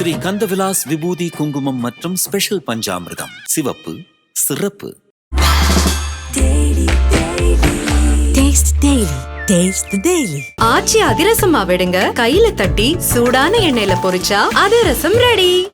ஸ்ரீ கந்தவிலாஸ் விபூதி குங்குமம் மற்றும் ஸ்பெஷல் பஞ்சாமிர்தம். சிவப்பு சிறப்பு. ஆச்சி அதிரசமா விடுங்க கையில தட்டி சூடான எண்ணெயில பொரிச்சா அதிரசம் ரெடி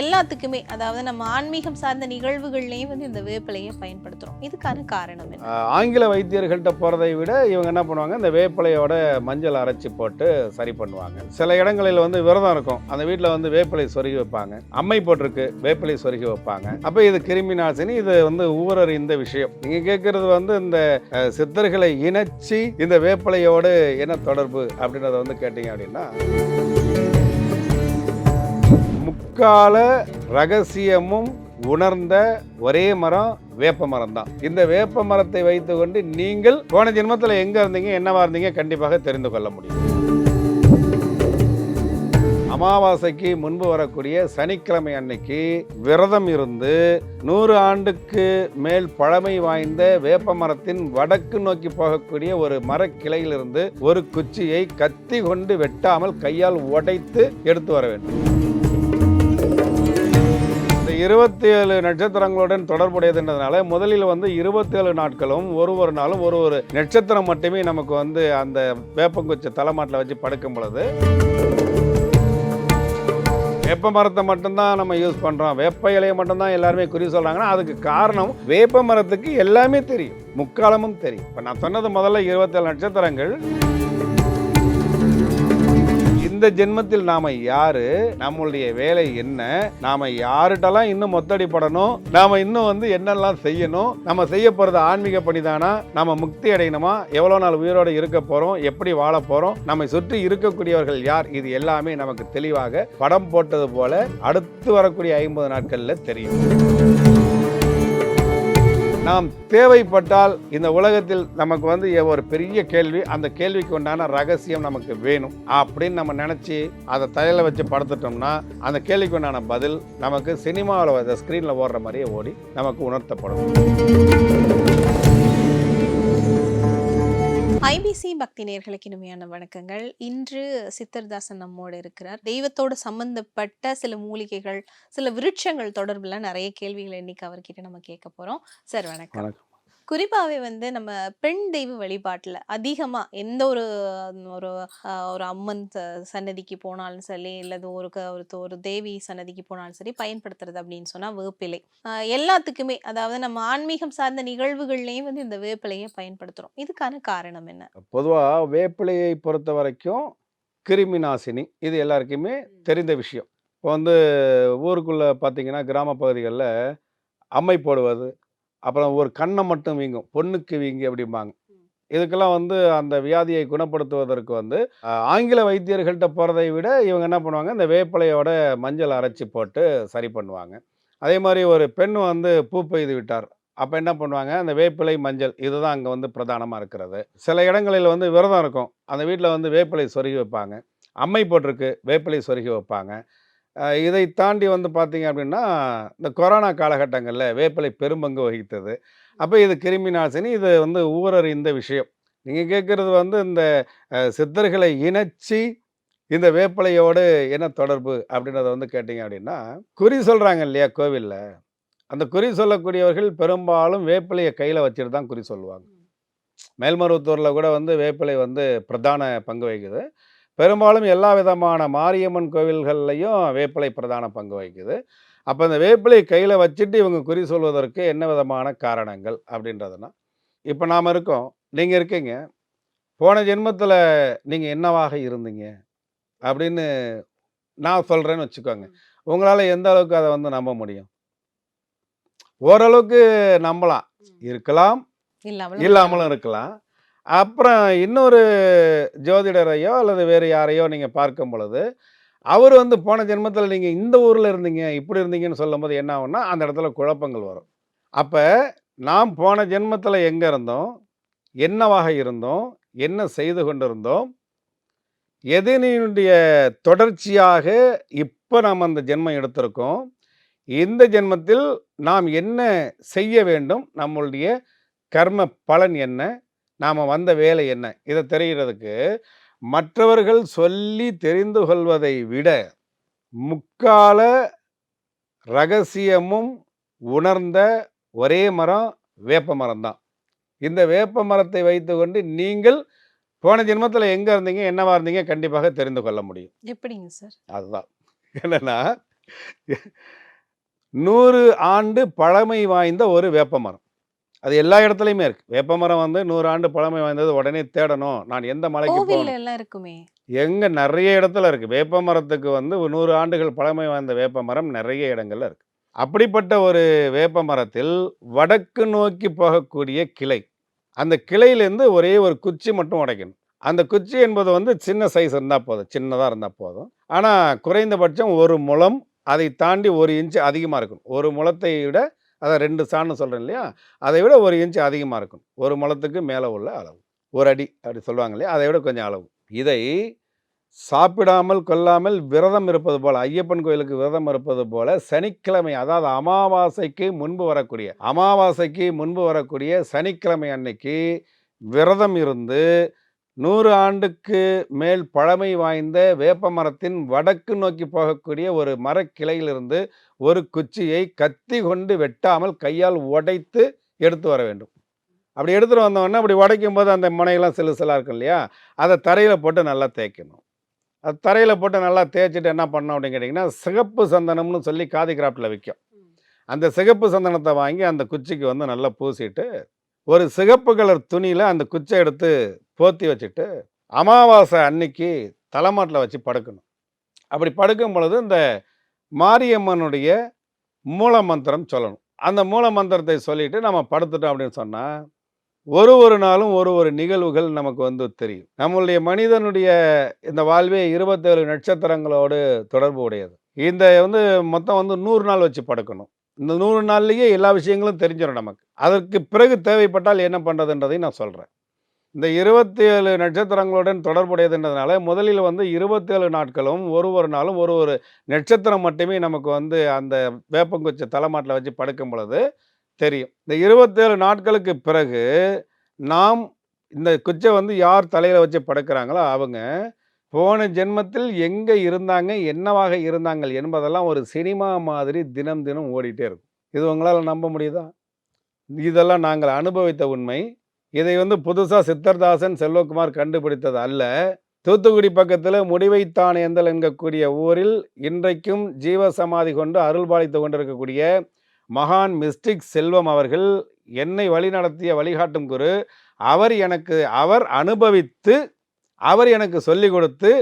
எல்லாத்துக்குமே அதாவது நம்ம ஆன்மீகம் சார்ந்த நிகழ்வுகள்லையும் வந்து இந்த வேப்பிலையை பயன்படுத்துகிறோம் இதுக்கான காரணம் என்ன? ஆங்கில வைத்தியர்கள்ட்ட போகிறதை விட இவங்க என்ன பண்ணுவாங்க இந்த வேப்பிலையோட மஞ்சள் அரைச்சி போட்டு சரி பண்ணுவாங்க. சில இடங்களில் வந்து விரதம் இருக்கும். அந்த வீட்டில் வந்து வேப்பிலை சொருகி வைப்பாங்க. அம்மை போட்டிருக்கு வேப்பிலை சொருகி வைப்பாங்க. அப்போ இது கிருமி நாசினி இது வந்து ஊரர் இந்த விஷயம். நீங்கள் கேட்குறது வந்து இந்த சித்தர்களை இணைச்சி இந்த வேப்பிலையோடு என்ன தொடர்பு அப்படின்றத வந்து கேட்டிங்க அப்படின்னா முக்கால ரகசியமும் உணர்ந்த ஒரே மரம் வேப்ப மரம் தான் இந்த வேப்ப மரத்தை வைத்துக்கொண்டு நீங்கள் போன ஜென்மத்தில் எங்க இருந்தீங்க என்னவா இருந்தீங்க கண்டிப்பாக தெரிந்து கொள்ள முடியும். அமாவாசைக்கு முன்பு வரக்கூடிய சனிக்கிழமை அன்னைக்கு விரதம் இருந்து நூறு ஆண்டுக்கு மேல் பழமை வாய்ந்த வேப்ப மரத்தின் வடக்கு நோக்கி போகக்கூடிய ஒரு மரக்கிளையிலிருந்து ஒரு குச்சியை கத்தி கொண்டு வெட்டாமல் கையால் உடைத்து எடுத்து வர வேண்டும். இருபத்தி ஏழு நட்சத்திரங்களுடன் தொடர்புடையதுன்றதுனால முதலில் வந்து இருபத்தேழு நாட்களும் ஒரு ஒரு நாளும் ஒரு ஒரு நட்சத்திரம் மட்டுமே நமக்கு வந்து அந்த வேப்பங்குச்சி தலைமாட்டில் வச்சு படுக்கும் பொழுது வேப்ப மரத்தை மட்டும்தான் நம்ம யூஸ் பண்ணுறோம் வேப்ப இலையை மட்டும்தான் எல்லாருமே குறி சொல்கிறாங்கன்னா அதுக்கு காரணம் வேப்ப மரத்துக்கு எல்லாமே தெரியும். முக்காலமும் தெரியும். இப்போ நான் சொன்னது முதல்ல இருபத்தேழு நட்சத்திரங்கள். இந்த ஜென்மத்தில் நாம யாரு? நம்மளுடைய வேலை என்ன? நாம யாருட்டெல்லாம் இன்னும் மொத்தடிப்படணும்? நாம இன்னும் வந்து என்னெல்லாம் செய்யணும்? நம்ம செய்ய போறது ஆன்மீக பணிதானா? நம்ம முக்தி அடையணுமா? எவ்வளவு நாள் உயிரோட இருக்க போறோம்? எப்படி வாழ போறோம்? நம்மை சுற்றி இருக்கக்கூடியவர்கள் யார்? இது எல்லாமே நமக்கு தெளிவாக படம் போட்டது போல அடுத்து வரக்கூடிய ஐம்பது நாட்களில் தெரியும். நாம் தேவைப்பட்டால் இந்த உலகத்தில் நமக்கு வந்து ஒரு பெரிய கேள்வி அந்த கேள்விக்கு உண்டான ரகசியம் நமக்கு வேணும். அப்படின்னு நம்ம நினச்சி அதை தலையில் வச்சு படுத்துட்டோம்னா அந்த கேள்விக்கு உண்டான பதில் நமக்கு சினிமாவில் ஸ்க்ரீனில் ஓடுற மாதிரியே ஓடி நமக்கு உணர்த்தப்படும். ஐபிசி பக்தி நேர்களுக்கு இனிமையான வணக்கங்கள். இன்று சித்தர்தாசன் நம்மோடு இருக்கிறார். தெய்வத்தோடு சம்பந்தப்பட்ட சில மூலிகைகள் சில விருட்சங்கள் தொடர்புல நிறைய கேள்விகள் இன்னைக்கு அவர்கிட்ட நம்ம கேட்க போறோம். சார் வணக்கம். குறிப்பாவே வந்து நம்ம பெண் தெய்வ வழிபாட்டுல அதிகமா எந்த ஒரு ஒரு ஒரு அம்மன் ச- சன்னதிக்கு போனாலும் சரி இல்லது ஒரு ஒரு தேவி சன்னதிக்கு போனாலும் சரி பயன்படுத்துறது அப்படின்னு சொன்னா வேப்பிலை. எல்லாத்துக்குமே அதாவது நம்ம ஆன்மீகம் சார்ந்த நிகழ்வுகள்லையும் வந்து இந்த வேப்பிலையை பயன்படுத்துறோம். இதுக்கான காரணம் என்ன? பொதுவாக வேப்பிலையை பொறுத்த வரைக்கும் கிருமி நாசினி இது எல்லாருக்குமே தெரிந்த விஷயம். இப்போ வந்து ஊருக்குள்ளே பார்த்தீங்கன்னா கிராம பகுதிகளில் அம்மை போடுவது அப்புறம் ஒரு கண்ணை மட்டும் வீங்கும். பொண்ணுக்கு வீங்கி அப்படிம்பாங்க. இதுக்கெல்லாம் வந்து அந்த வியாதியை குணப்படுத்துவதற்கு வந்து ஆங்கில வைத்தியர்கள்ட்ட போகிறதை விட இவங்க என்ன பண்ணுவாங்க? இந்த வேப்பிலையோட மஞ்சள் அரைச்சி போட்டு சரி பண்ணுவாங்க. அதே மாதிரி ஒரு பெண் வந்து பூ பெய்து விட்டார். அப்போ என்ன பண்ணுவாங்க? அந்த வேப்பிலை மஞ்சள் இதுதான் அங்கே வந்து பிரதானமாக இருக்கிறது. சில இடங்களில் வந்து விரதம் இருக்கும். அந்த வீட்டில் வந்து வேப்பிலை சொருகி வைப்பாங்க. அம்மை போட்டிருக்கு வேப்பிலை சொருகி வைப்பாங்க. இதை தாண்டி வந்து பார்த்தீங்க அப்படின்னா இந்த கொரோனா காலகட்டங்களில் வேப்பிலை பெரும்பங்கு வகித்தது. அப்போ இது கிருமி நாசினி இது வந்து ஊரர் இந்த விஷயம். நீங்கள் கேட்குறது வந்து இந்த சித்தர்களை இணைச்சி இந்த வேப்பிலையோடு என்ன தொடர்பு அப்படின்றத வந்து கேட்டிங்க அப்படின்னா குறி சொல்கிறாங்க இல்லையா கோவிலில்? அந்த குறி சொல்லக்கூடியவர்கள் பெரும்பாலும் வேப்பிலையை கையில் வச்சுட்டு தான் குறி சொல்லுவாங்க. மேல்மருவத்தூரில் கூட வந்து வேப்பிலை வந்து பிரதான பங்கு வகிக்குது. பெரும்பாலும் எல்லா விதமான மாரியம்மன் கோவில்கள்லையும் வேப்பிலை பிரதான பங்கு வகிக்குது. அப்போ இந்த வேப்பிலை கையில் வச்சுட்டு இவங்க குறி சொல்வதற்கு என்ன விதமான காரணங்கள் அப்படின்றதுனா இப்போ நாம் இருக்கோம். நீங்கள் இருக்கீங்க. போன ஜென்மத்தில் நீங்கள் என்னவாக இருந்தீங்க? அப்படின்னு நான் சொல்கிறேன்னு வச்சுக்கோங்க. உங்களால் எந்த அளவுக்கு அதை வந்து நம்ப முடியும்? ஓரளவுக்கு நம்பலாம். இருக்கலாம். இல்லாமல் இல்லாமலும் இருக்கலாம். அப்புறம் இன்னொரு ஜோதிடரையோ அல்லது வேறு யாரையோ நீங்கள் பார்க்கும் பொழுது அவர் வந்து போன ஜென்மத்தில் நீங்கள் இந்த ஊரில் இருந்தீங்க இப்படி இருந்தீங்கன்னு சொல்லும்போது என்ன ஆகும்னா அந்த இடத்துல குழப்பங்கள் வரும். அப்போ நாம் போன ஜென்மத்தில் எங்கே இருந்தோம் என்னவாக இருந்தோம் என்ன செய்து கொண்டிருந்தோம் எதனுடைய தொடர்ச்சியாக இப்போ நாம் அந்த ஜென்மம் எடுத்திருக்கோம் இந்த ஜென்மத்தில் நாம் என்ன செய்ய வேண்டும் நம்மளுடைய கர்ம பலன் என்ன நாம் வந்த வேலை என்ன? இதை தெரிகிறதுக்கு மற்றவர்கள் சொல்லி தெரிந்து கொள்வதை விட முக்கால ரகசியமும் உணர்ந்த ஒரே மரம் வேப்ப மரம் தான். இந்த வேப்ப மரத்தை வைத்துக்கொண்டு நீங்கள் போன ஜென்மத்தில் எங்கே இருந்தீங்க என்னவா இருந்தீங்க கண்டிப்பாக தெரிந்து கொள்ள முடியும். எப்படிங்க சார்? அதுதான். என்னன்னா நூறு ஆண்டு பழமை வாய்ந்த ஒரு வேப்ப மரம். அது எல்லா இடத்துலையுமே இருக்கு. வேப்ப மரம் வந்து நூறு ஆண்டு பழமை வாய்ந்தது உடனே தேடணும். நான் எந்த மலைக்கு போகணும்? இருக்குமே. எங்க நிறைய இடத்துல இருக்கு. வேப்ப மரத்துக்கு வந்து ஒரு நூறு ஆண்டுகள் பழமை வாய்ந்த வேப்ப மரம் நிறைய இடங்கள்ல இருக்கு. அப்படிப்பட்ட ஒரு வேப்ப மரத்தில் வடக்கு நோக்கி போகக்கூடிய கிளை. அந்த கிளையிலேருந்து ஒரே ஒரு குச்சி மட்டும் உடைக்கணும். அந்த குச்சி என்பது வந்து சின்ன சைஸ் இருந்தால் போதும். சின்னதாக இருந்தால் போதும். ஆனால் குறைந்தபட்சம் ஒரு முழம் அதை தாண்டி ஒரு இன்ச்சு அதிகமாக இருக்கும் ஒரு முழத்தை விட அதை ரெண்டு சான்னு சொல்கிறேன் இல்லையா? அதை விட ஒரு இன்ச்சு அதிகமாக இருக்கும். ஒரு முளத்துக்கு மேலே உள்ள அளவு. ஒரு அடி அப்படி சொல்லுவாங்க இல்லையா? அதை விட கொஞ்சம் அளவு. இதை சாப்பிடாமல் கொல்லாமல் விரதம் இருப்பது போல் ஐயப்பன் கோயிலுக்கு விரதம் இருப்பது போல் சனிக்கிழமை அதாவது அமாவாசைக்கு முன்பு வரக்கூடிய அமாவாசைக்கு முன்பு வரக்கூடிய சனிக்கிழமை அன்னைக்கு விரதம் இருந்து நூறு ஆண்டுக்கு மேல் பழமை வாய்ந்த வேப்ப மரத்தின் வடக்கு நோக்கி போகக்கூடிய ஒரு மரக்கிளையிலிருந்து ஒரு குச்சியை கத்தி கொண்டு வெட்டாமல் கையால் உடைத்து எடுத்து வர வேண்டும். அப்படி எடுத்துகிட்டு வந்தோடனே அப்படி உடைக்கும் போது அந்த முனையெல்லாம் சிலு சிலாக இருக்கும் இல்லையா? அதை தரையில் போட்டு நல்லா தேய்க்கணும். அது தரையில் போட்டு நல்லா தேய்ச்சிட்டு என்ன பண்ணோம் அப்படின்னு கேட்டிங்கன்னா சிகப்பு சந்தனம்னு சொல்லி காதி கிராஃப்டில் விற்கும் அந்த சிகப்பு சந்தனத்தை வாங்கி அந்த குச்சிக்கு வந்து நல்லா பூசிட்டு ஒரு சிகப்பு கலர் துணியில் அந்த குச்சை எடுத்து போர்த்தி வச்சுட்டு அமாவாசை அன்னைக்கு தலைமாட்டில் வச்சு படுக்கணும். அப்படி படுக்கும் பொழுது இந்த மாரியம்மனுடைய மூல மந்திரம் சொல்லணும். அந்த மூல மந்திரத்தை சொல்லிட்டு நம்ம படுத்துட்டோம் அப்படின்னு சொன்னால் ஒரு ஒரு நாளும் ஒரு ஒரு நிகழ்வுகள் நமக்கு வந்து தெரியும். நம்மளுடைய மனிதனுடைய இந்த வாழ்வே இருபத்தேழு நட்சத்திரங்களோடு தொடர்பு உடையது. இந்த வந்து மொத்தம் வந்து நூறு நாள் வச்சு படுக்கணும். இந்த நூறு நாள்லேயே எல்லா விஷயங்களும் தெரிஞ்சிடும் நமக்கு. அதற்கு பிறகு தேவைப்பட்டால் என்ன பண்ணுறதுன்றதையும் நான் சொல்கிறேன் இந்த இருபத்தி ஏழு நட்சத்திரங்களுடன் தொடர்புடையதுன்றதுனால முதலில் வந்து இருபத்தேழு நாட்களும் ஒரு ஒரு நாளும் ஒரு ஒரு நட்சத்திரம் மட்டுமே நமக்கு வந்து அந்த வேப்பங்குச்சி தலைமாட்டில் வச்சு படுக்கும் பொழுது தெரியும். இந்த இருபத்தேழு நாட்களுக்கு பிறகு நாம் இந்த குச்சை வந்து யார் தலையில் வச்சு படுக்கிறாங்களோ அவங்க போன ஜென்மத்தில் எங்கே இருந்தாங்க என்னவாக இருந்தாங்க என்பதெல்லாம் ஒரு சினிமா மாதிரி தினம் தினம் ஓடிட்டே இருக்கும். இது உங்களால் நம்ப முடியுதா? இதெல்லாம் நாங்கள் அனுபவித்த உண்மை. இதை வந்து புதுசாக சித்தர்தாசன் செல்வகுமார் கண்டுபிடித்தது அல்ல. தூத்துக்குடி பக்கத்தில் முடிவைத்தான் எந்தல் என்கக்கூடிய ஊரில் இன்றைக்கும் ஜீவ சமாதி கொண்டு அருள் பாலித்து கொண்டிருக்கக்கூடிய மகான் மிஸ்டிக் செல்வம் அவர்கள் என்னை வழிநடத்திய வழிகாட்டும் குரு. அவர் எனக்கு அவர் அனுபவித்து அவர் எனக்கு சொல்லி கொடுத்து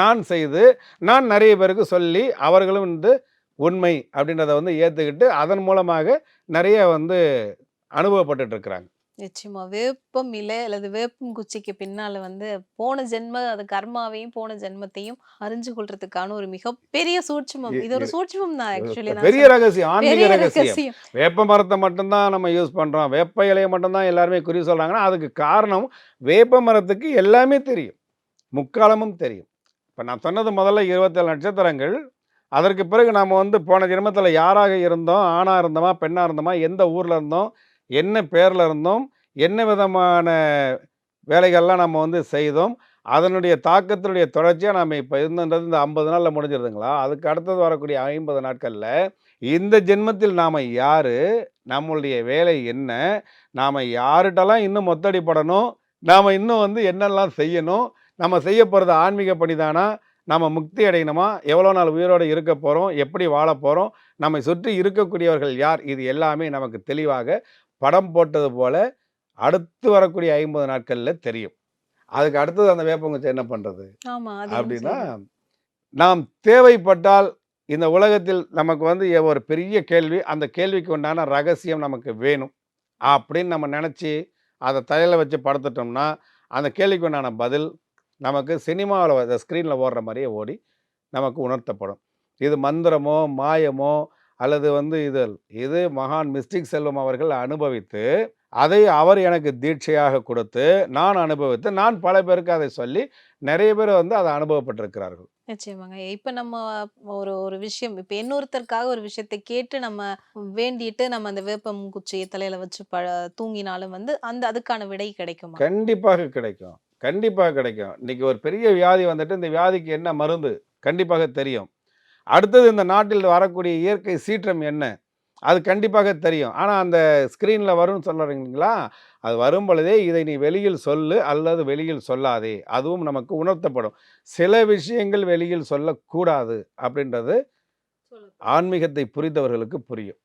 நான் செய்து நான் நிறைய பேருக்கு சொல்லி அவர்களும் வந்து உண்மை அப்படின்றத வந்து ஏற்றுக்கிட்டு அதன் மூலமாக நிறைய வந்து அனுபவப்பட்டுட்டு இருக்கிறாங்க. நிச்சயமா. வேப்பம் இலை அல்லது வேப்பம் குச்சிக்கு பின்னால வந்து போன ஜென்ம அது கர்மாவையும் போன ஜென்மத்தையும் அறிஞ்சு கொள்றதுக்கான ஒரு மிகப்பெரிய சூட்சுமம். இது ஒரு சூட்சுமம் தான் ஆக்சுவலி பெரிய ரகசியம் ஆன்மீக ரகசியம். வேப்ப மரத்தை மட்டும்தான் நம்ம யூஸ் பண்ணுறோம் வேப்ப இலையை மட்டும்தான் எல்லாருமே குறி சொல்கிறாங்கன்னா அதுக்கு காரணம் வேப்ப மரத்துக்கு எல்லாமே தெரியும். முக்காலமும் தெரியும். இப்போ நான் சொன்னது முதல்ல இருபத்தேழு நட்சத்திரங்கள். அதற்கு பிறகு நாம் வந்து போன ஜென்மத்தில் யாராக இருந்தோம்? ஆணாக இருந்தோமா? பெண்ணாக இருந்தோமா? எந்த ஊரில் இருந்தோம்? என்ன பேரில் இருந்தோம் என்ன விதமான வேலைகள்லாம் நம்ம வந்து செய்தோம் அதனுடைய தாக்கத்தினுடைய தொடர்ச்சியாக நம்ம இப்போ இருந்தது இந்த ஐம்பது நாளில் முடிஞ்சிருதுங்களா? அதுக்கு அடுத்தது வரக்கூடிய ஐம்பது நாட்களில் இந்த ஜென்மத்தில் நாம் யார் நம்மளுடைய வேலை என்ன நாம் யார்கிட்டலாம் இன்னும் மொத்தடிப்படணும் நாம் இன்னும் வந்து என்னெல்லாம் செய்யணும் நம்ம செய்ய போகிறது ஆன்மீக பணி தானா நம்ம முக்தி அடையணுமா எவ்வளோ நாள் உயிரோடு இருக்க போகிறோம் எப்படி வாழ போகிறோம் நம்மை சுற்றி இருக்கக்கூடியவர்கள் யார் இது எல்லாமே நமக்கு தெளிவாக படம் போட்டது போல அடுத்து வரக்கூடிய ஐம்பது நாட்களில் தெரியும். அதுக்கு அடுத்தது அந்த வேப்பங்குச்சி என்ன பண்ணுறது அப்படின்னா நாம் தேவைப்பட்டால் இந்த உலகத்தில் நமக்கு வந்து ஒரு பெரிய கேள்வி அந்த கேள்விக்கு உண்டான ரகசியம் நமக்கு வேணும். அப்படின்னு நம்ம நினச்சி அதை தலையில் வச்சு படுத்துட்டோம்னா அந்த கேள்விக்கு உண்டான பதில் நமக்கு சினிமாவில் ஸ்க்ரீனில் ஓடுற மாதிரியே ஓடி நமக்கு உணர்த்தப்படும். இது மந்திரமோ மாயமோ அல்லது வந்து இது இது மகான் மிஸ்டிக் செல்வம் அவர்கள் அனுபவித்து அதை அவர் எனக்கு தீட்சையாக கொடுத்து நான் அனுபவித்து நான் பல பேருக்கு அதை சொல்லி நிறைய பேர் வந்து அதை அனுபவப்பட்டிருக்கிறார்கள். நிச்சயமாங்க. இப்ப நம்ம ஒரு ஒரு விஷயம் இப்ப இன்னொருத்தருக்காக ஒரு விஷயத்தை கேட்டு நம்ம வேண்டிட்டு நம்ம அந்த வேப்பம் குச்சியை தலையில வச்சு ப தூங்கினாலும் வந்து அந்த அதுக்கான விடை கிடைக்குமா? கண்டிப்பாக கிடைக்கும். கண்டிப்பாக கிடைக்கும். இன்னைக்கு ஒரு பெரிய வியாதி வந்துட்டு இந்த வியாதிக்கு என்ன மருந்து? கண்டிப்பாக தெரியும். அடுத்தது இந்த நாட்டில் வரக்கூடிய இயற்கை சீற்றம் என்ன? அது கண்டிப்பாக தெரியும். ஆனால் அந்த ஸ்க்ரீனில் வரும்னு சொல்கிறீங்களா அது வரும் பொழுதே இதை நீ வெளியில் சொல்லு அல்லது வெளியில் சொல்லாதே. அதுவும் நமக்கு உணர்த்தப்படும். சில விஷயங்கள் வெளியில் சொல்லக்கூடாது அப்படின்றது ஆன்மீகத்தை புரிந்தவர்களுக்கு புரியும்.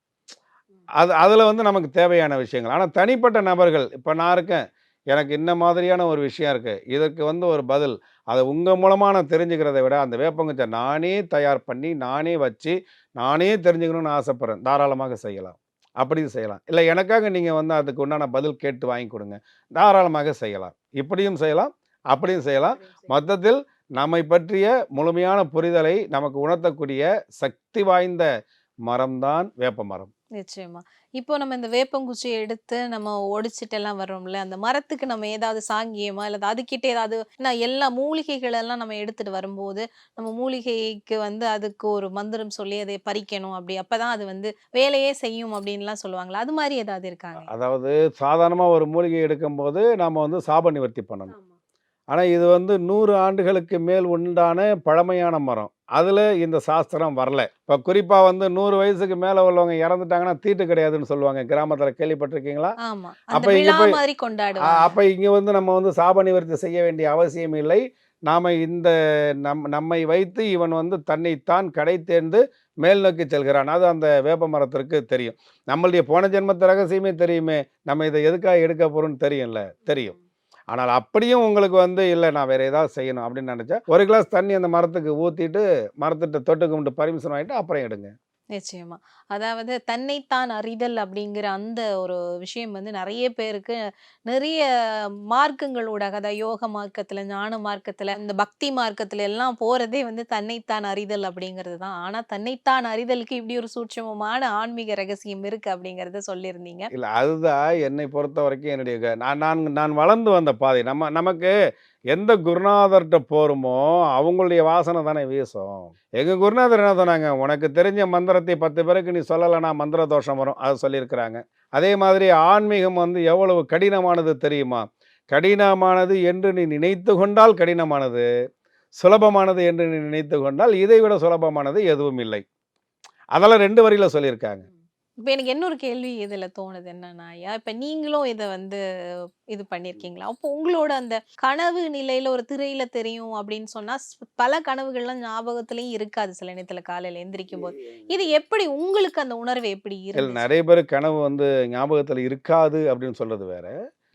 அது அதில் வந்து நமக்கு தேவையான விஷயங்கள். ஆனால் தனிப்பட்ட நபர்கள் இப்போ நான் இருக்கேன். எனக்கு இந்த மாதிரியான ஒரு விஷயம் இருக்குது இதற்கு வந்து ஒரு பதில். அதை உங்கள் மூலமாக நான் தெரிஞ்சுக்கிறதை விட அந்த வேப்பங்குச்சை நானே தயார் பண்ணி நானே வச்சு நானே தெரிஞ்சுக்கணும்னு ஆசைப்பட்றேன். தாராளமாக செய்யலாம். அப்படியும் செய்யலாம். இல்லை எனக்காக நீங்கள் வந்து அதுக்கு உண்டான பதில் கேட்டு வாங்கி கொடுங்க. தாராளமாக செய்யலாம். இப்படியும் செய்யலாம். அப்படியும் செய்யலாம். மொத்தத்தில் நம்மை பற்றிய முழுமையான புரிதலை நமக்கு உணர்த்தக்கூடிய சக்தி வாய்ந்த மரம்தான் வேப்ப மரம். நிச்சயமா. இப்போ நம்ம இந்த வேப்பங்குச்சியை எடுத்து நம்ம ஒடிச்சிட்டு எல்லாம் வர்றோம்ல அந்த மரத்துக்கு நம்ம ஏதாவது சாங்கியமா அல்லது அதுக்கிட்ட ஏதாவது நான் எல்லா மூலிகைகள் எல்லாம் நம்ம எடுத்துட்டு வரும்போது நம்ம மூலிகைக்கு வந்து அதுக்கு ஒரு மந்திரம் சொல்லி அதை பறிக்கணும் அப்படி அப்பதான் அது வந்து வேலையே செய்யும் அப்படின்லாம் சொல்லுவாங்களா அது மாதிரி ஏதாவது இருக்காங்க? அதாவது சாதாரணமாக ஒரு மூலிகை எடுக்கும்போது நாம் வந்து சாப நிவர்த்தி பண்ணணும் ஆனால் இது வந்து நூறு ஆண்டுகளுக்கு மேல் உண்டான பழமையான மரம். அதில் இந்த சாஸ்திரம் வரல. இப்போ குறிப்பாக வந்து நூறு வயசுக்கு மேலே உள்ளவங்க இறந்துட்டாங்கன்னா தீட்டு கிடையாதுன்னு சொல்லுவாங்க. கிராமத்தில் கேள்விப்பட்டிருக்கீங்களா? அப்ப இங்க போய்- அப்ப இங்க வந்து நம்ம வந்து சாப நிவர்த்தி செய்ய வேண்டிய அவசியம் இல்லை. நாம இந்த நம் நம்மை வைத்து இவன் வந்து தன்னைத்தான் கடை தேர்ந்து மேல் நோக்கி செல்கிறான். அது அந்த வேப்ப மரத்திற்கு தெரியும். நம்மளுடைய போன ஜென்மத்து ரகசியமே தெரியுமே. நம்ம இதை எதுக்காக எடுக்க போறோம்னு தெரியும்ல? தெரியும். ஆனால் அப்படியும் உங்களுக்கு வந்து இல்லை நான் வேற ஏதாவது செய்யணும் அப்படின்னு நினைச்சா ஒரு கிளாஸ் தண்ணி அந்த மரத்துக்கு ஊத்திட்டு மரத்திட்ட தொட்டு கும்பிட்டு பர்மிஷன் வாங்கிட்டு அப்புறம் எடுங்க. நிச்சயமா. அதாவது தன்னைத்தான் அறிதல் அப்படிங்கிற அந்த ஒரு விஷயம் வந்து நிறைய பேருக்கு நிறைய மார்க்கங்களோட அதாவது யோக மார்க்கத்தில் ஞான மார்க்கத்தில் இந்த பக்தி மார்க்கத்தில் எல்லாம் போகிறதே வந்து தன்னைத்தான் அறிதல் அப்படிங்கிறது தான். ஆனால் தன்னைத்தான் அறிதலுக்கு இப்படி ஒரு சூட்சமமான ஆன்மீக ரகசியம் இருக்கு அப்படிங்கிறத சொல்லியிருந்தீங்க. இல்லை அதுதான் என்னை பொறுத்த வரைக்கும் என்னுடைய நான் நான் நான் வளர்ந்து வந்த பாதை. நம்ம நமக்கு எந்த குருநாதர்கிட்ட போகிறோமோ அவங்களுடைய வாசனை தானே வீசும். எங்கள் குருநாதர் என்ன சொன்னாங்க? உனக்கு தெரிஞ்ச மந்திரத்தை பத்து பேருக்கு நீ சொல்லலைன்னா மந்திர தோஷம் வரும். அதை சொல்லியிருக்கிறாங்க. அதே மாதிரி ஆன்மீகம் வந்து எவ்வளவு கடினமானது தெரியுமா? கடினமானது என்று நீ நினைத்து கொண்டால் கடினமானது சுலபமானது என்று நீ நினைத்து கொண்டால் இதை விட சுலபமானது எதுவும் இல்லை. அதெல்லாம் ரெண்டு வரியில் சொல்லியிருக்காங்க. இப்ப எனக்கு இன்னொரு கேள்வி இதுல தோணுது என்னன்னா ஐயா இப்ப நீங்களும் இதை வந்து இது பண்ணிருக்கீங்களா? அப்போ உங்களோட அந்த கனவு நிலையில ஒரு திரையில தெரியும் அப்படின்னு சொன்னா ஸ்- பல கனவுகள்லாம் ஞாபகத்திலயும் இருக்காது சில நேரத்துல காலையில எந்திரிக்கும் போது இது எப்படி உங்களுக்கு அந்த உணர்வு எப்படி இருந்துச்சு? நிறைய பேர் கனவு வந்து ஞாபகத்தில் இருக்காது அப்படின்னு சொல்றது வேற.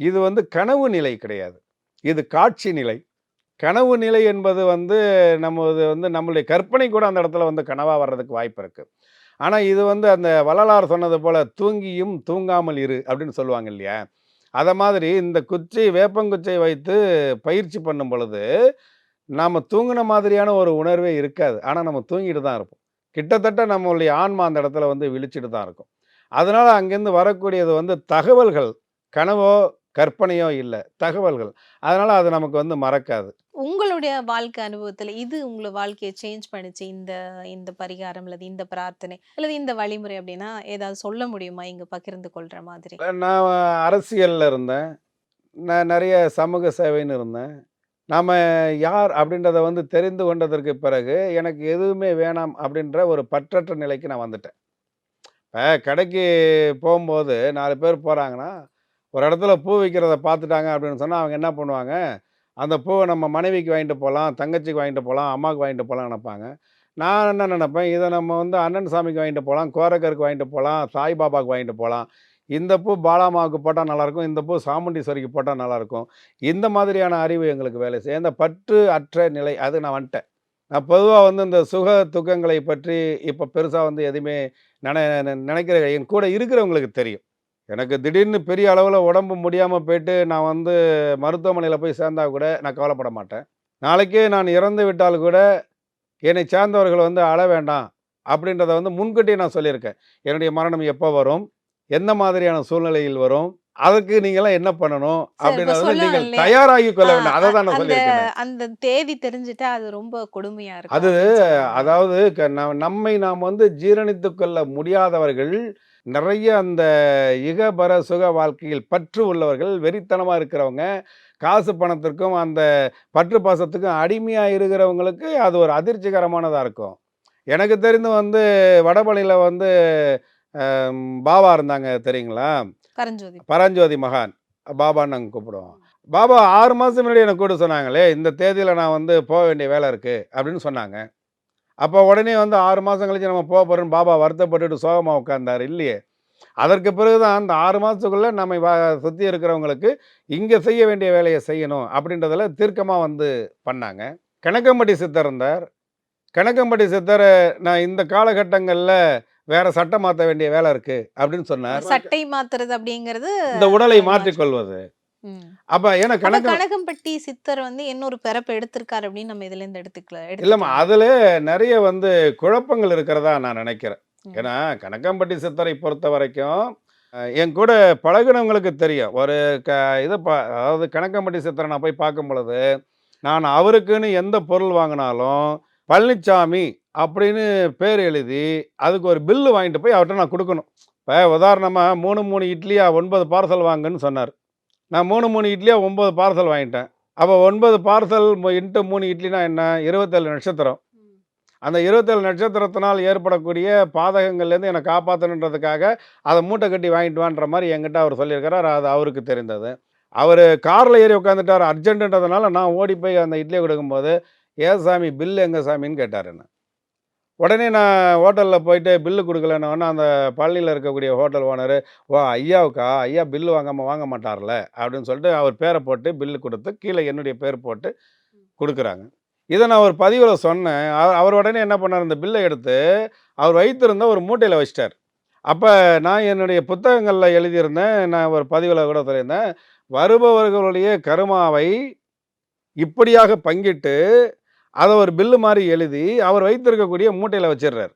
இது வந்து கனவு நிலை கிடையாது. இது காட்சி நிலை. கனவு நிலை என்பது வந்து நம்ம இது வந்து நம்மளுடைய கற்பனை கூட அந்த இடத்துல வந்து கனவா வர்றதுக்கு வாய்ப்பு இருக்கு. ஆனால் இது வந்து அந்த வள்ளலார் சொன்னது போல் தூங்கியும் தூங்காமல் இரு அப்படின்னு சொல்லுவாங்க இல்லையா? அதை மாதிரி இந்த குச்சி வேப்பங்குச்சை வைத்து பயிற்சி பண்ணும் பொழுது நாம் தூங்கின மாதிரியான ஒரு உணர்வே இருக்காது. ஆனால் நம்ம தூங்கிட்டு தான் இருப்போம். கிட்டத்தட்ட நம்மளுடைய ஆன்மா அந்த இடத்துல வந்து விழிச்சிட்டு தான் இருக்கும். அதனால் அங்கேருந்து வரக்கூடியது வந்து தகவல்கள். கனவோ கற்பனையோ இல்லை தகவல்கள். அதனால் அது நமக்கு வந்து மறக்காது. உங்களுடைய வாழ்க்கை அனுபவத்தில் இது உங்களை வாழ்க்கையை சேஞ்ச் பண்ணிச்சு இந்த இந்த பரிகாரம் அல்லது இந்த பிரார்த்தனை அல்லது இந்த வழிமுறை அப்படின்னா ஏதாவது சொல்ல முடியுமா? இங்கே பகிர்ந்து கொள்கிற மாதிரி. நான் அரசியலில் இருந்தேன். நான் நிறைய சமூக சேவைன்னு இருந்தேன். நாம் யார் அப்படின்றத வந்து தெரிந்து கொண்டதற்கு பிறகு எனக்கு எதுவுமே வேணாம் அப்படின்ற ஒரு பற்றற்ற நிலைக்கு நான் வந்துட்டேன். இப்போ கடைக்கு போகும்போது நாலு பேர் போகிறாங்கன்னா ஒரு இடத்துல பூ விற்கிறத பார்த்துட்டாங்க அப்படின்னு சொன்னால் அவங்க என்ன பண்ணுவாங்க? அந்த பூவை நம்ம மனைவிக்கு வாங்கிட்டு போகலாம் தங்கச்சிக்கு வாங்கிட்டு போகலாம் அம்மாவுக்கு வாங்கிட்டு போகலாம் நினைப்பாங்க. நான் என்ன நினைப்பேன் இதை நம்ம வந்து அண்ணன் சாமிக்கு வாங்கிட்டு போகலாம் கோரக்கருக்கு வாங்கிட்டு போகலாம் சாய்பாபாவுக்கு வாங்கிட்டு போகலாம் இந்த பூ பாலாமாவுக்கு போட்டால் நல்லாயிருக்கும் இந்த பூ சாமுண்டீஸ்வரிக்கு போட்டால் நல்லாயிருக்கும். இந்த மாதிரியான அறிவு எங்களுக்கு வேலை செய்யும். இந்த பற்று அற்ற நிலை அது நான் வந்துட்டேன். நான் பொதுவாக வந்து இந்த சுக துக்கங்களை பற்றி இப்போ பெருசாக வந்து எதுவுமே நினை நினைக்கிற என் கூட இருக்கிறவங்களுக்கு தெரியும். எனக்கு திடீர்னு பெரிய அளவில் உடம்பு முடியாமல் போயிட்டு நான் வந்து மருத்துவமனையில் போய் சேர்ந்தா கூட நான் கவலைப்பட மாட்டேன். நாளைக்கே நான் இறந்து விட்டால் கூட என்னை சேர்ந்தவர்கள் வந்து அழ வேண்டாம் அப்படின்றத வந்து முன்கூட்டியே நான் சொல்லியிருக்கேன். என்னுடைய மரணம் எப்போ வரும்? எந்த மாதிரியான சூழ்நிலையில் வரும்? அதுக்கு நீங்களாம் என்ன பண்ணணும்? அப்படின்றத நீங்கள்? தயாராகி கொள்ள வேண்டும். அதை தான் நான் சொல்லியிருக்கேன் அந்த தேதி தெரிஞ்சுட்டா அது ரொம்ப கொடுமையா இருக்கும் அது. அதாவது நம்மை நாம் வந்து ஜீரணித்து கொள்ள முடியாதவர்கள் நிறைய அந்த இகபர சுக வாழ்க்கையில் பற்று உள்ளவர்கள் வெறித்தனமாக இருக்கிறவங்க காசு பணத்திற்கும் அந்த பற்று பாசத்துக்கும் அடிமையாக இருக்கிறவங்களுக்கு அது ஒரு அதிர்ச்சிகரமானதாக இருக்கும். எனக்கு தெரிந்து வந்து வடபழனியில் வந்து பாபா இருந்தாங்க தெரியுங்களா? கரஞ்சோதி. பரஞ்சோதி மகான். பாபான்னு நாங்கள் கூப்பிடுவோம். பாபா ஆறு மாதம் முன்னாடி எனக்கு கூட சொன்னாங்களே இந்த தேதியில் நான் வந்து போக வேண்டிய வேலை இருக்குது அப்படின்னு சொன்னாங்க. அப்போ உடனே வந்து ஆறு மாதம் கழிச்சு நம்ம போக போகிறோன்னு பாபா வருத்தப்பட்டுட்டு சோகமாக உட்கார்ந்தார். இல்லையே? அதற்கு பிறகு தான் அந்த ஆறு மாதத்துக்குள்ளே நம்ம சுற்றி இருக்கிறவங்களுக்கு இங்கே செய்ய வேண்டிய வேலையை செய்யணும் அப்படின்றதுல தீர்க்கமாக வந்து பண்ணாங்க. கணக்கம்பட்டி சித்தர் இருந்தார். கணக்கம்பட்டி சித்தர் நான் இந்த காலகட்டங்களில் வேற சட்டம் மாற்ற வேண்டிய வேலை இருக்குது அப்படின்னு சொன்னார். சட்டை மாத்துறது அப்படிங்கிறது இந்த உடலை மாற்றிக்கொள்வது. அப்ப ஏன்னா கணக்கு கனகம்பட்டி சித்தர் வந்து இன்னொரு பிறப்பு எடுத்திருக்காரு அப்படின்னு நம்ம இதுல இருந்து எடுத்துக்கல இல்லம்மா எடுத்துக்கலாம். அதுல நிறைய வந்து குழப்பங்கள் இருக்கிறதா நான் நினைக்கிறேன். ஏன்னா கணக்கம்பட்டி சித்தரை பொறுத்த வரைக்கும் என் கூட பழகுனவங்களுக்கு தெரியும். ஒரு க இதை பா அதாவது கணக்கம்பட்டி சித்தரை நான் போய் பார்க்கும் பொழுது நான் அவருக்குன்னு எந்த பொருள் வாங்கினாலும் பழனிச்சாமி அப்படின்னு பேர் எழுதி அதுக்கு ஒரு பில்லு வாங்கிட்டு போய் அவர்கிட்ட நான் கொடுக்கணும். இப்போ உதாரணமாக மூணு மூணு இட்லியா ஒன்பது பார்சல் வாங்குன்னு சொன்னார். நான் மூணு மூணு இட்லியா ஒம்பது பார்சல் வாங்கிட்டேன். அப்போ ஒன்பது பார்சல் இன்ட்டு மூணு இட்லினா என்ன? இருபத்தேழு நட்சத்திரம். அந்த இருபத்தேழு நட்சத்திரத்தினால் ஏற்படக்கூடிய பாதகங்கள்லேருந்து என்னை காப்பாற்றணுன்றதுக்காக அதை மூட்டை கட்டி வாங்கிட்டு வான்ற மாதிரி என்கிட்ட அவர் சொல்லியிருக்கிறார். அது அவருக்கு தெரிந்தது. அவர் காரில் ஏறி உட்காந்துட்டார் அர்ஜென்ட்டுன்றதுனால நான் ஓடி போய் அந்த இட்லியை கொடுக்கும்போது ஏன் சாமி பில்லு எங்கே சாமின்னு கேட்டார் என்ன? உடனே நான் ஹோட்டலில் போயிட்டு பில்லு கொடுக்கலன்னு அந்த பள்ளியில் இருக்கக்கூடிய ஹோட்டல் ஓனர் ஓ ஐயாவுக்கா ஐயா பில்லு வாங்காமல் வாங்க மாட்டார்ல அப்படின்னு சொல்லிட்டு அவர் பேரை போட்டு பில்லு கொடுத்து கீழே என்னுடைய பேர் போட்டு கொடுக்குறாங்க. இதை நான் ஒரு பதிவில் சொன்னேன். அவர் அவர் உடனே என்ன பண்ணார்? அந்த பில்லை எடுத்து அவர் வைத்திருந்த ஒரு மூட்டையில் வச்சிட்டார். அப்போ நான் என்னுடைய புத்தகங்களில் எழுதியிருந்தேன். நான் ஒரு பதிவில் கூட சொல்லியிருந்தேன். வருபவர்களுடைய கருமாவை இப்படியாக பங்கிட்டு அதை ஒரு பில்லு மாதிரி எழுதி அவர் வைத்திருக்கக்கூடிய மூட்டையில் வச்சிடுறார்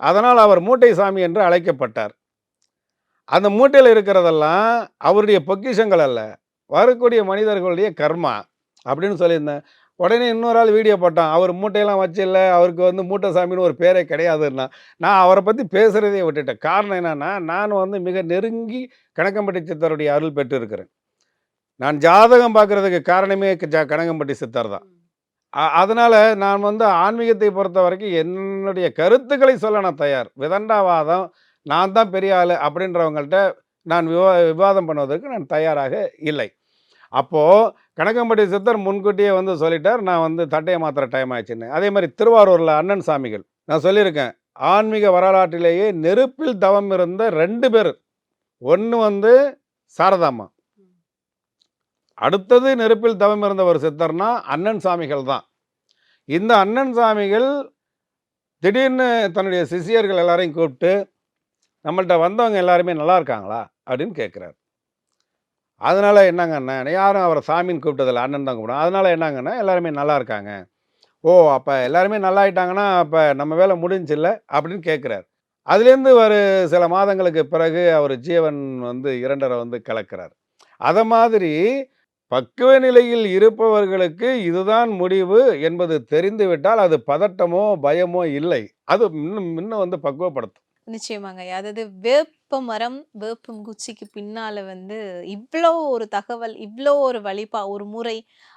அதனால் அவர் மூட்டை சாமி என்று அழைக்கப்பட்டார். அந்த மூட்டையில் இருக்கிறதெல்லாம் அவருடைய பொக்கிஷங்கள் அல்ல. வரக்கூடிய மனிதர்களுடைய கர்மா அப்படின்னு சொல்லியிருந்தேன். உடனே இன்னொரு ஆள் வீடியோ போட்டான். அவர் மூட்டையெல்லாம் வச்சு அவருக்கு வந்து மூட்டை சாமின்னு ஒரு பேரே கிடையாதுன்னா. நான் அவரை பற்றி பேசுகிறதே விட்டுட்டேன். காரணம் என்னென்னா நான் வந்து மிக நெருங்கி கணக்கம்பட்டி சித்தருடைய அருள் பெற்று இருக்கிறேன் நான் ஜாதகம் பார்க்கறதுக்கு காரணமே கணக்கம்பட்டி கனகம்பட்டி சித்தர் தான். அதனால் நான் வந்து ஆன்மீகத்தை பொறுத்த வரைக்கும் என்னுடைய கருத்துக்களை சொல்ல நான் தயார். விதண்டாவாதம் நான் தான் பெரிய ஆள் அப்படின்றவங்கள்ட்ட நான் விவா விவாதம் பண்ணுவதற்கு நான் தயாராக இல்லை. அப்போது கணக்கம்பட்டி சித்தர் முன்கூட்டியே வந்து சொல்லிட்டார் நான் வந்து தட்டையை மாத்திர டைம் ஆயிடுச்சுன்னு. அதே மாதிரி திருவாரூரில் அண்ணன் சாமிகள் நான் சொல்லியிருக்கேன் ஆன்மீக வரலாற்றிலேயே நெருப்பில் தவம் இருந்த ரெண்டு பேர். ஒன்று வந்து சாரதாம்மா. அடுத்தது நெருப்பில் தவம் இருந்த ஒரு சித்தர்னா அண்ணன் சாமிகள் தான். இந்த அண்ணன் சாமிகள் திடீர்னு தன்னுடைய சிஷியர்கள் எல்லாரையும் கூப்பிட்டு நம்மள்கிட்ட வந்தவங்க எல்லாருமே நல்லா இருக்காங்களா? அப்படின்னு கேட்குறாரு. அதனால் என்னங்க அண்ணன் யாரும் அவரை சாமின்னு கூப்பிட்டதில்ல அண்ணன் தான் கூப்பிடும் அதனால் என்னங்கன்னா எல்லாருமே நல்லா இருக்காங்க. ஓ அப்போ எல்லாருமே நல்லா ஆயிட்டாங்கன்னா அப்போ நம்ம வேலை முடிஞ்சில்ல? அப்படின்னு கேட்குறாரு. அதுலேருந்து ஒரு சில மாதங்களுக்கு பிறகு அவர் ஜீவன் வந்து இரண்டரை வந்து கலக்கிறார். அதை மாதிரி பக்குவ நிலையில் இருப்பவர்களுக்கு இதுதான் முடிவு என்பது தெரிந்துவிட்டால் அது பதட்டமோ பயமோ இல்லை. அது இன்னும் இன்னும் வந்து பக்குவப்படுத்தும். நிச்சயமாங்க. அதாவது வேப்ப மரம் வேப்பம் குச்சிக்கு பின்னால் வந்து இவ்வளோ ஒரு தகவல் இவ்வளோ ஒரு வழிபா ஒரு முறை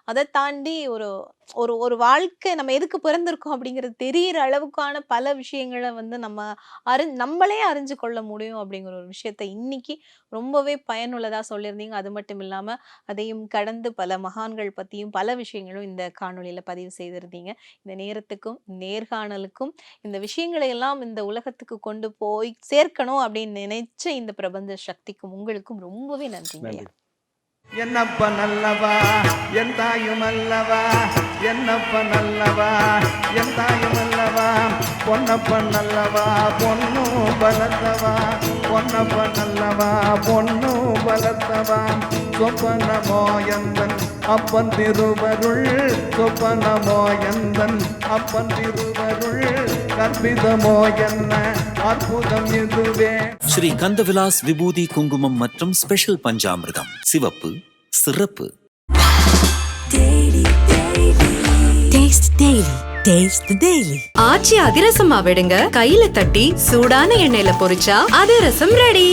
அதை தாண்டி ஒரு ஒரு ஒரு வாழ்க்கை நம்ம எதுக்கு பிறந்திருக்கோம் அப்படிங்கிறது தெரியிற அளவுக்கான பல விஷயங்களை வந்து நம்ம அறி நம்மளே அறிஞ்சு கொள்ள முடியும் அப்படிங்கிற ஒரு விஷயத்த இன்னைக்கு ரொம்பவே பயனுள்ளதாக சொல்லியிருந்தீங்க. அது மட்டும் இல்லாமல் அதையும் கடந்து பல மகான்கள் பற்றியும் பல விஷயங்களும் இந்த காணொலியில் பதிவு செய்திருந்தீங்க. இந்த நேரத்துக்கும் நேர்காணலுக்கும் இந்த விஷயங்களை எல்லாம் இந்த உலகத்துக்கு கொண்டு போய் சேர்க்கணும் அப்படின்னு நினைச்ச இந்த பிரபஞ்ச சக்திக்கும் உங்களுக்கும் ரொம்பவே நன்றிங்க நன்றி. என்னப்ப நல்லவா? என் தாயும் அல்லவா? என்னப்ப நல்லவா? என் தாயும் அல்லவா? பொன்னப்ப நல்லவா? பொண்ணு பலத்தவா? பொன்னப்ப நல்லவா? பொண்ணு பலத்தவா? சொப்பனமோ எந்தன் அப்பன் திருவருள்? சொப்பனமோ எந்தன் அப்பன் திருவருள்? கற்பிதமோ என்ன? அற்புதம் இதுவே ஸ்ரீ கந்தவிலாஸ் விபூதி குங்குமம் மற்றும் ஸ்பெஷல் பஞ்சாமிர்தம். சிவப்பு சிறப்பு. ஆச்சி அதிரசமா விடுங்க கையில தட்டி சூடான எண்ணெயில பொரிச்சா அதிரசம் ரெடி